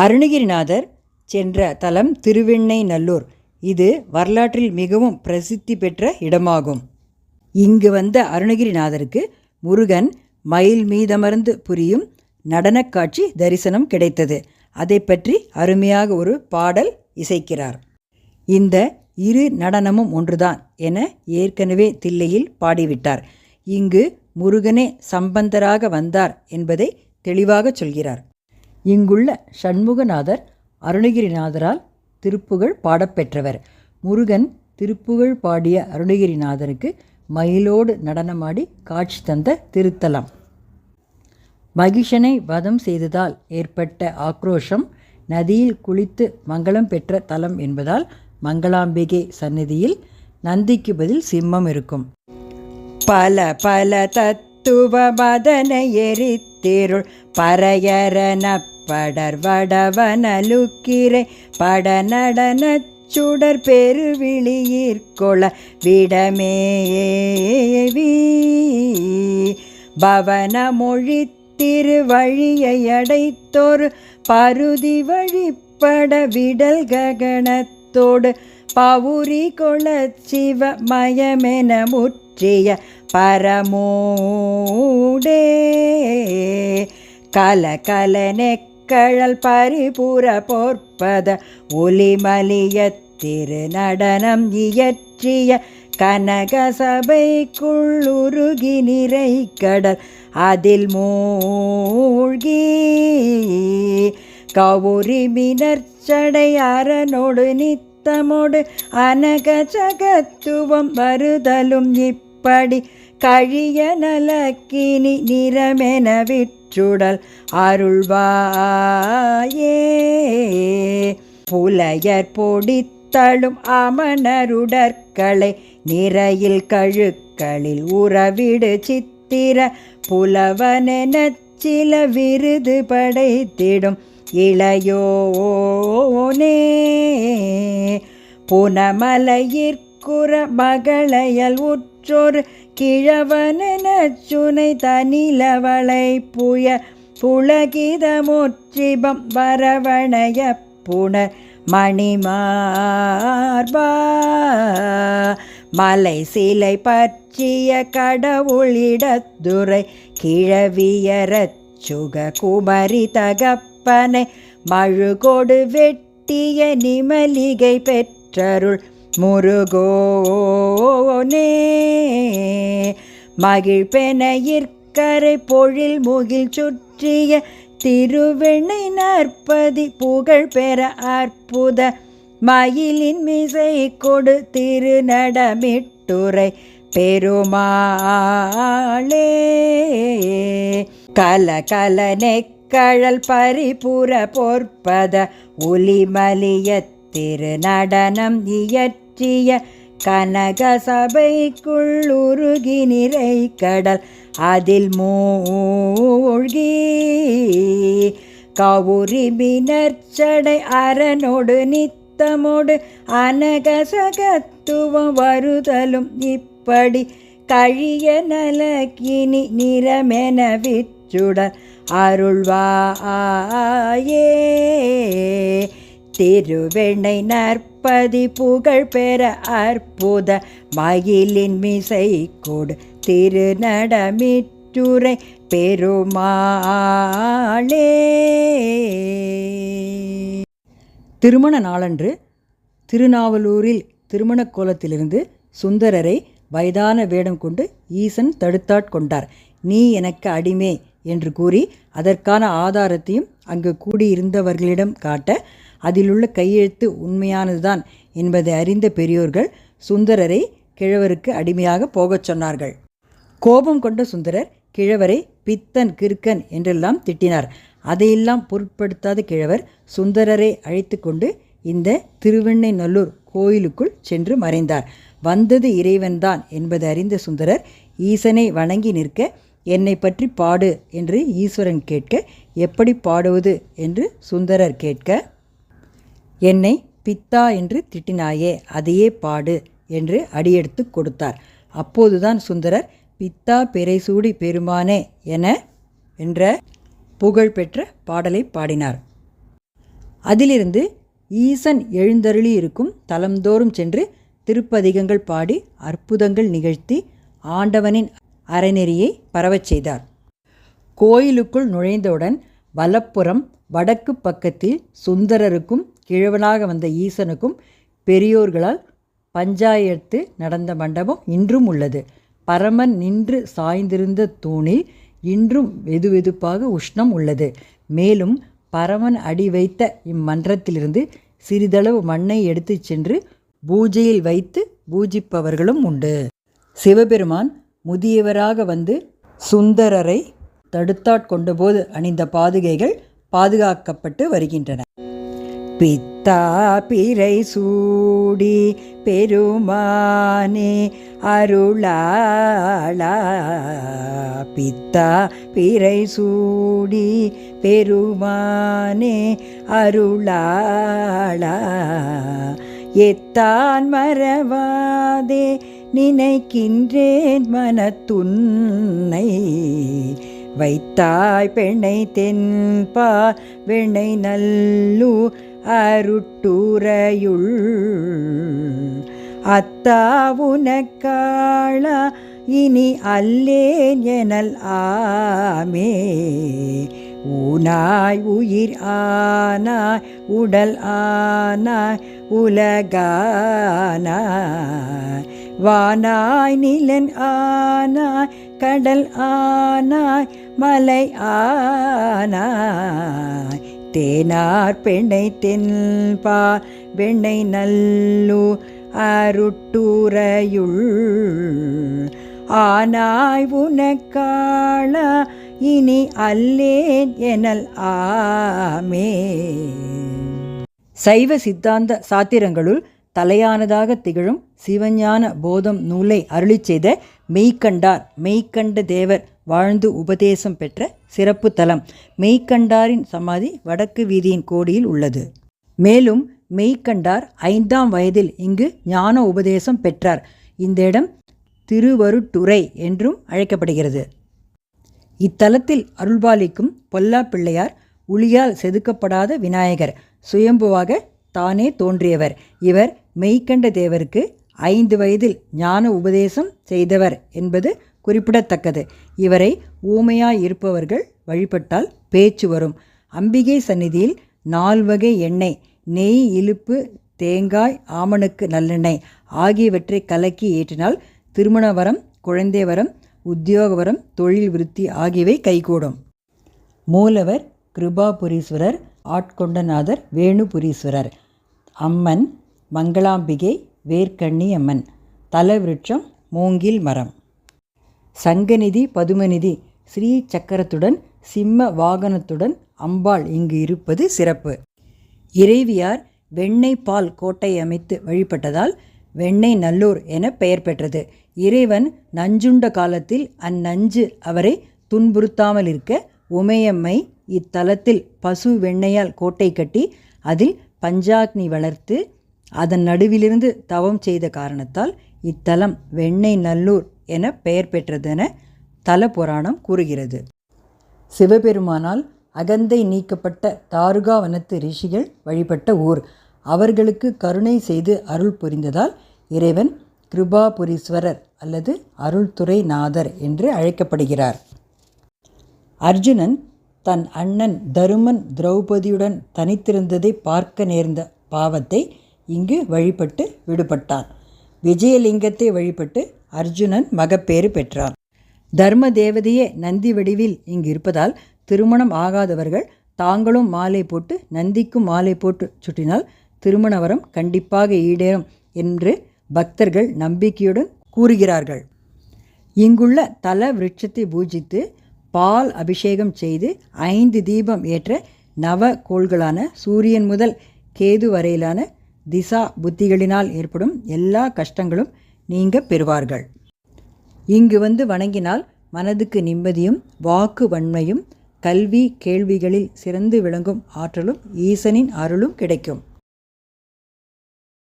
அருணகிரிநாதர் சென்ற தலம் திருவெண்ணெய்நல்லூர் இது வரலாற்றில் மிகவும் பிரசித்தி பெற்ற இடமாகும். இங்கு வந்த அருணகிரிநாதருக்கு முருகன் மயில் மீதமர்ந்து புரியும் நடனக் காட்சி தரிசனம் கிடைத்தது. அதை பற்றி அருமையாக ஒரு பாடல் இசைக்கிறார். இந்த இரு நடனமும் ஒன்றுதான் என ஏற்கனவே தில்லையில் பாடிவிட்டார். இங்கு முருகனே சம்பந்தராக வந்தார் என்பதை தெளிவாகச் சொல்கிறார். இங்குள்ள சண்முகநாதர் அருணகிரிநாதரால் திருப்புகழ் பாடப்பெற்றவர். முருகன் திருப்புகழ் பாடிய அருணகிரிநாதருக்கு மயிலோடு நடனமாடி காட்சி தந்த திருத்தலம். மகிஷனை வதம் செய்ததால் ஏற்பட்ட ஆக்ரோஷம் நதியில் குளித்து மங்களம் பெற்ற தலம் என்பதால் மங்களாம்பிகை சந்நிதியில் நந்திக்கு பதில் சிம்மம் இருக்கும். பல பல தத்துவ மதன எரித்திருள் பறையரன படர் வடவனலுக்கிரை பட நடனச் சுடர் பெருவிழியிற்கொள விடமேவி பவன மொழி திருவழியை அடைத்தொரு பருதி வழிப்பட விடல் ககனத்தோடு பவுரி கொள சிவ மயமென முற்றிய பரமோடே. கல கல கழல் பரிபுற போற்பத ஒலிமலிய திருநடனம் இயற்றிய கனக சபைக்குள்ளுருகி நிறை கடல் அதில் மூழ்கி. கவுரி மினர்ச்சடை அரணோடு நித்தமோடு அனக சகத்துவம் வருதலும் இப்படி கழிய நலக்கினி நிறமென விற்றுடல் அருள்வாயே. புலையர் பொடித்தழும் அமணருடற்களை நிறையில் கழுக்களில் உறவிடு சித்திர புலவனெனச் சில விருது படைத்திடும் இளையோனே. புனமலையிற்குற மகளையல் உற்றொரு கிழவன சுனை தனிலவளை புய புலகிதமுற்றிபம் வரவணைய புனர் மணிமார்பா. மலை சிலை பற்றிய கடவுளிடத்துறை கிழவியரச் சுக குமரி தகப்பனை மழுகோடு வெட்டிய நிமலிகை பெற்றருள் முருகோனே மகிழ்பெனையிற்கரை பொழில் முகில் சுற்றிய திருவெண்ணை நற்பதி புகழ் பெற அற்புத மயிலின் மிசை கொடு திருநடமிட்டுரை பெருமாளே. கல கல நெக்கழல் பரிபுற பொற்பத ஒலிமலிய திருநடனம் இயற்ற இயற்றிய கனக சபைக்குள்ளுருகி நிறை கடல் அதில் மூழ்கி. கவுரி மினர்ச்சடை அரணோடு நித்தமோடு அனகசகத்துவம் வருதலும் இப்படி கழிய நலக்கினி நிறமென விச்சுடல் அருள்வாயே. திருவெண்ணை நற்பதி புகழ் பெற அற்புத மயிலின் மிசை கொடு. திருநடமிற்றுரை பெருமாளே. திருமண நாளன்று திருநாவலூரில் திருமண கோலத்திலிருந்து சுந்தரரை வயதான வேடம் கொண்டு ஈசன் தடுத்தாட்கொண்டார் நீ எனக்கு அடிமே என்று கூறி அதற்கான ஆதாரத்தையும் அங்கு கூடியிருந்தவர்களிடம் காட்ட அதிலுள்ள கையெழுத்து உண்மையானதுதான் என்பதை அறிந்த பெரியோர்கள் சுந்தரரை கிழவருக்கு அடிமையாக போகச் சொன்னார்கள். கோபம் கொண்ட சுந்தரர் கிழவரை பித்தன் கிறுக்கன் என்றெல்லாம் திட்டினார். அதையெல்லாம் பொருட்படுத்தாத கிழவர் சுந்தரரை அழைத்து கொண்டு இந்த திருவெண்ணைநல்லூர் கோயிலுக்குள் சென்று மறைந்தார். வந்தது இறைவன்தான் என்பதை அறிந்த சுந்தரர் ஈசனை வணங்கி நிற்க என்னை பற்றி பாடு என்று ஈஸ்வரன் கேட்க எப்படி பாடுவது? என்று சுந்தரர் கேட்க என்னை பித்தா என்று திட்டினாயே அதையே பாடு என்று அடியெடுத்து கொடுத்தார். அப்போதுதான் சுந்தரர் பித்தா பெரைசூடி பெருமானே என என்ற புகழ்பெற்ற பாடலை பாடினார். அதிலிருந்து ஈசன் எழுந்தருளி இருக்கும் தலம்தோறும் சென்று திருப்பதிகங்கள் பாடி அற்புதங்கள் நிகழ்த்தி ஆண்டவனின் அறநெறியை பரவச் செய்தார். கோயிலுக்குள் நுழைந்தவுடன் வலப்புறம் வடக்கு பக்கத்தில் சுந்தரருக்கும் கிழவனாக வந்த ஈசனுக்கும் பெரியோர்களால் பஞ்சாயத்து நடந்த மண்டபம் இன்றும் உள்ளது. பரமன் நின்று சாய்ந்திருந்த தூணில் இன்றும் வெதுவெதுப்பாக உஷ்ணம் உள்ளது. மேலும் பரமன் அடி வைத்த இம்மன்றத்திலிருந்து சிறிதளவு மண்ணை எடுத்துச் சென்று பூஜையில் வைத்து பூஜிப்பவர்களும் உண்டு. சிவபெருமான் முதியவராக வந்து சுந்தரரை தடுத்தாட்கொண்டபோது அணிந்த பாதுகைகள் பாதுகாக்கப்பட்டு வருகின்றன. பித்தா பிறை சூடி பெருமானே அருளாளா. பித்தா பிறை சூடி பெருமானே அருளாளா. எத்தான் மறவாதே நினைக்கின்றேன் மனத்துன்னை. வைத்தாய் பெண்ணை தென்பா வெண்ணை நல்லு அருட்டுரையுள். அத்தா உனக்காளா இனி அல்லேன் எனல் ஆமே. ஊனாய் உயிர் ஆனாய் உடல் ஆனாய் உலகானாய். வானாய் நிலன் ஆனாய் கடல் ஆனாய் மலை ஆனாய் தேனார் பெண்ணை தென்பா வெண்ணை நல்லு அருட்டுரையுள். ஆனாய் உனக்காள இனி அல்லேன் எனல் ஆமே. சைவ சித்தாந்த சாத்திரங்களுள் தலையானதாக திகழும் சிவஞான போதம் நூலை அருளிச் செய்த மெய்கண்டார் மெய்கண்ட தேவர் வாழ்ந்து உபதேசம் பெற்ற சிறப்பு தலம் மெய்கண்டாரின் சமாதி வடக்கு வீதியின் கோடியில் உள்ளது. மேலும் மெய்க்கண்டார் ஐந்தாம் வயதில் இங்கு ஞான உபதேசம் பெற்றார். இந்த இடம் திருவருட்டுரை என்றும் அழைக்கப்படுகிறது. இத்தலத்தில் அருள்பாலிக்கும் பொல்லா பிள்ளையார் உளியால் செதுக்கப்படாத விநாயகர் சுயம்புவாக தானே தோன்றியவர். இவர் மெய்க்கண்ட தேவருக்கு ஐந்து வயதில் ஞான உபதேசம் செய்தவர் என்பது குறிப்பிடத்தக்கது. இவரை ஊமையாய் இருப்பவர்கள் வழிபட்டால் பேச்சு வரும். அம்பிகை சந்நிதியில் நால்வகை எண்ணெய் நெய் இழுப்பு தேங்காய் ஆமணுக்கு நல்லெண்ணெய் ஆகியவற்றை கலக்கி ஏற்றினால் திருமண வரம் குழந்தை வரம் உத்தியோக வரம் தொழில் விருத்தி ஆகியவை கைகூடும். மூலவர் கிருபாபுரீஸ்வரர் ஆட்கொண்டநாதர் வேணுபுரீஸ்வரர். அம்மன் மங்களாம்பிகை வேர்க்கண்ணி அம்மன். தலவிருட்சம் மூங்கில் மரம். சங்கநிதி பதுமநிதி ஸ்ரீ சக்கரத்துடன் சிம்ம வாகனத்துடன் அம்பாள் இங்கு இருப்பது சிறப்பு. இறைவியார் வெண்ணெய் பால் கோட்டை அமைத்து வழிபட்டதால் வெண்ணெய் நல்லூர் என பெயர் பெற்றது. இறைவன் நஞ்சுண்ட காலத்தில் அந்நஞ்சு அவரை துன்புறுத்தாமல் இருக்க உமையம்மை இத்தலத்தில் பசு வெண்ணையால் கோட்டை கட்டி அதில் பஞ்சாக்னி வளர்த்து அதன் நடுவிலிருந்து தவம் செய்த காரணத்தால் இத்தலம் வெண்ணெய் நல்லூர் என பெயர் பெற்றதென தல புராணம் கூறுகிறது. சிவபெருமானால் அகந்தை நீக்கப்பட்ட தாருகாவனத்து ரிஷிகள் வழிபட்ட ஊர். அவர்களுக்கு கருணை செய்து அருள் புரிந்ததால் இறைவன் கிருபாபுரீஸ்வரர் அல்லது அருள்துறை நாதர் என்று அழைக்கப்படுகிறார். அர்ஜுனன் தன் அண்ணன் தருமன் திரௌபதியுடன் தனித்திருந்ததை பார்க்க நேர்ந்த பாவத்தை இங்கு வழிபட்டு விடுபட்டான். விஜயலிங்கத்தை வழிபட்டு அர்ஜுனன் மகப்பேறு பெற்றான். தர்ம தேவதையே நந்தி வடிவில் இங்கு இருப்பதால் திருமணம் ஆகாதவர்கள் தாங்களும் மாலை போட்டு நந்திக்கும் மாலை போட்டு சுட்டினால் திருமண வரம் கண்டிப்பாக ஈடேறும் என்று பக்தர்கள் நம்பிக்கையுடன் கூறுகிறார்கள். இங்குள்ள தல விருட்சத்தை பூஜித்து பால் அபிஷேகம் செய்து ஐந்து தீபம் ஏற்ற நவ கோள்களான சூரியன் முதல் கேது வரையிலான திசா புத்திகளினால் ஏற்படும் எல்லா கஷ்டங்களும் நீங்க பெறுவார்கள். இங்கு வந்து வணங்கினால் மனதுக்கு நிம்மதியும் வாக்கு வன்மையும் கல்வி கேள்விகளில் சிறந்து விளங்கும் ஆற்றலும் ஈசனின் அருளும் கிடைக்கும்.